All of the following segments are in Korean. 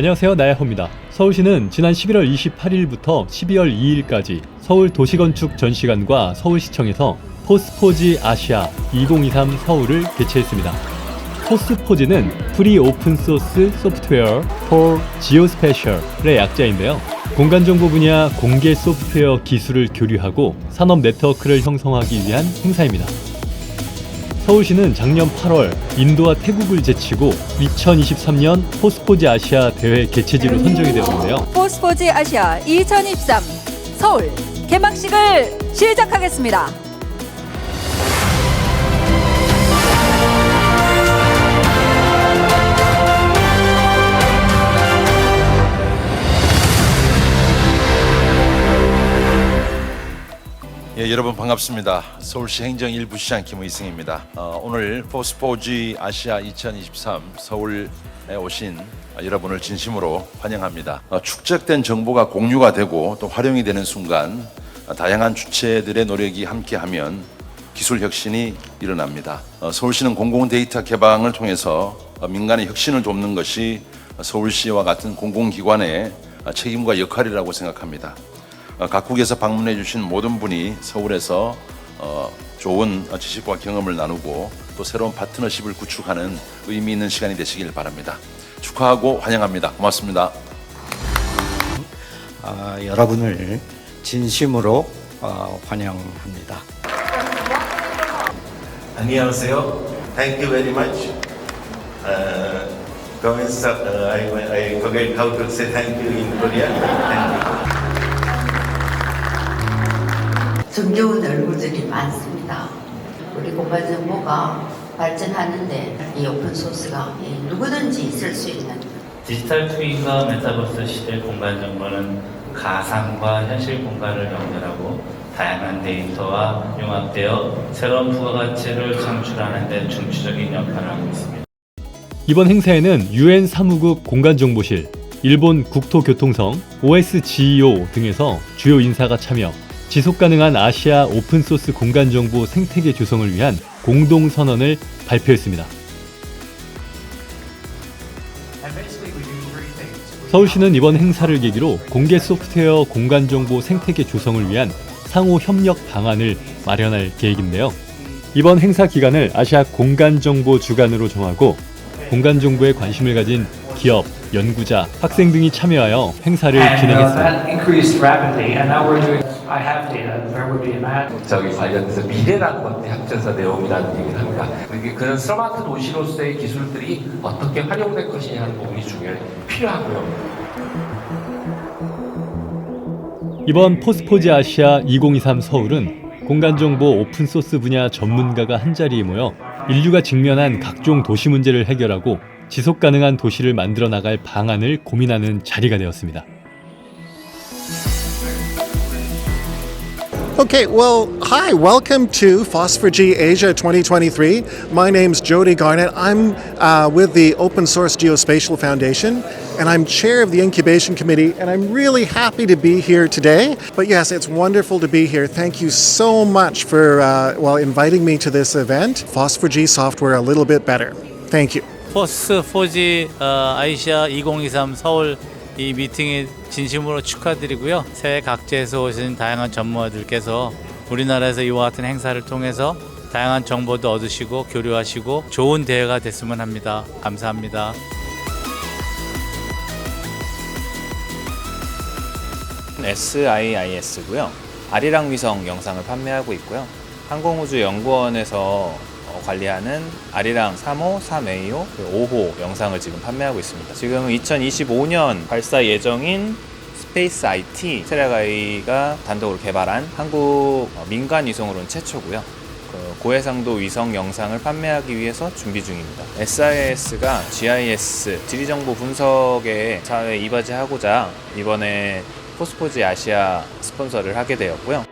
안녕하세요. 나야호입니다. 서울시는 지난 11월 28일부터 12월 2일까지 서울 도시건축 전시관과 서울시청에서 포스포지 아시아 2023 서울을 개최했습니다. 포스포지는 프리 오픈 소스 소프트웨어 for geospatial의 약자인데요. 공간 정보 분야 공개 소프트웨어 기술을 교류하고 산업 네트워크를 형성하기 위한 행사입니다. 서울시는 작년 8월 인도와 태국을 제치고 2023년 포스포지 아시아 대회 개최지로 선정이 되었는데요. 포스포지 아시아 2023 서울 개막식을 시작하겠습니다. 예, 여러분 반갑습니다. 서울시 행정 일부 시장 김의승입니다. 어, 오늘 포스포지 아시아 2023 서울에 오신 여러분을 진심으로 환영합니다. 어, 축적된 정보가 공유가 되고 또 활용이 되는 순간 어, 다양한 주체들의 노력이 함께하면 기술 혁신이 일어납니다. 어, 서울시는 공공 데이터 개방을 통해서 어, 민간의 혁신을 돕는 것이 서울시와 같은 공공기관의 어, 책임과 역할이라고 생각합니다. 어, 각국에서 방문해 주신 모든 분이 서울에서 어, 좋은 어, 지식과 경험을 나누고 또 새로운 파트너십을 구축하는 의미 있는 시간이 되시길 바랍니다. 축하하고 환영합니다. 고맙습니다. 아, 여러분을 진심으로 어, 환영합니다. 안녕하세요. Thank you very much. Uh, comments, uh, I, I forget how to say thank you in Korean. Thank you. 정겨운 얼굴들이 많습니다. 우리 공간 정보가 발전하는데 이 오픈 소스가 이 누구든지 쓸수 있는 디지털 트윈과 메타버스 시대 공간 정보는 가상과 현실 공간을 연결하고 다양한 데이터와 융합되어 새로운 부가 가치를 창출하는 데 중추적인 역할을 하고 있습니다. 이번 행사에는 유엔 사무국 공간정보실, 일본 국토교통성, OSGEO 등에서 주요 인사가 참여, 지속 가능한 아시아 오픈소스 공간 정보 생태계 조성을 위한 공동 선언을 발표했습니다. 서울시는 이번 행사를 계기로 공개 소프트웨어 공간 정보 생태계 조성을 위한 상호 협력 방안을 마련할 계획인데요. 이번 행사 기간을 아시아 공간 정보 주간으로 정하고 공간 정보에 관심을 가진 기업, 연구자, 학생 등이 참여하여 행사를 uh, 진행했습니다. I have data, there would be a map. 저기 관련돼서 미래라는 건데 학전사 내용이라는 얘기를 합니다. 이게 그런 스마트 도시로서의 기술들이 어떻게 활용될 것이냐 하는 부분이 중요해 필요하고요. 이번 포스포지 아시아 2023 서울은 공간정보 오픈소스 분야 전문가가 한자리에 모여 인류가 직면한 각종 도시 문제를 해결하고 지속 가능한 도시를 만들어 나갈 방안을 고민하는 자리가 되었습니다. Okay, well, hi, welcome to Phosphor-G Asia 2023. My name's Jody Garnett. I'm uh, with the Open Source Geospatial Foundation, and I'm chair of the incubation committee, and I'm really happy to be here today. But yes, it's wonderful to be here. Thank you so much for, uh, well, inviting me to this event. Phosphor-G software a little bit better. Thank you. 포스 4G 어, 아이시아 2023 서울 이 미팅에 진심으로 축하드리고요. 새해 각지에서 오신 다양한 전문가들께서 우리나라에서 이와 같은 행사를 통해서 다양한 정보도 얻으시고 교류하시고 좋은 대회가 됐으면 합니다. 감사합니다. SIIS고요. 아리랑 위성 영상을 판매하고 있고요. 항공우주연구원에서 어, 관리하는 아리랑 3호, 3AO, 5호 영상을 지금 판매하고 있습니다. 지금 2025년 발사 예정인 스페이스 IT 세라가이가 단독으로 개발한 한국 어, 민간 위성으로는 최초고요. 그 고해상도 위성 영상을 판매하기 위해서 준비 중입니다. SIS가 GIS 지리정보 분석에 사회에 이바지하고자 이번에 포스포지 아시아 스폰서를 하게 되었고요.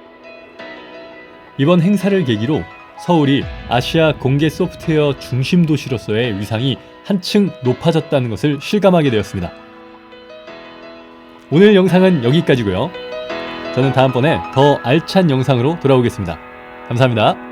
이번 행사를 계기로 서울이 아시아 공개 소프트웨어 중심 도시로서의 위상이 한층 높아졌다는 것을 실감하게 되었습니다. 오늘 영상은 여기까지고요. 저는 다음번에 더 알찬 영상으로 돌아오겠습니다. 감사합니다.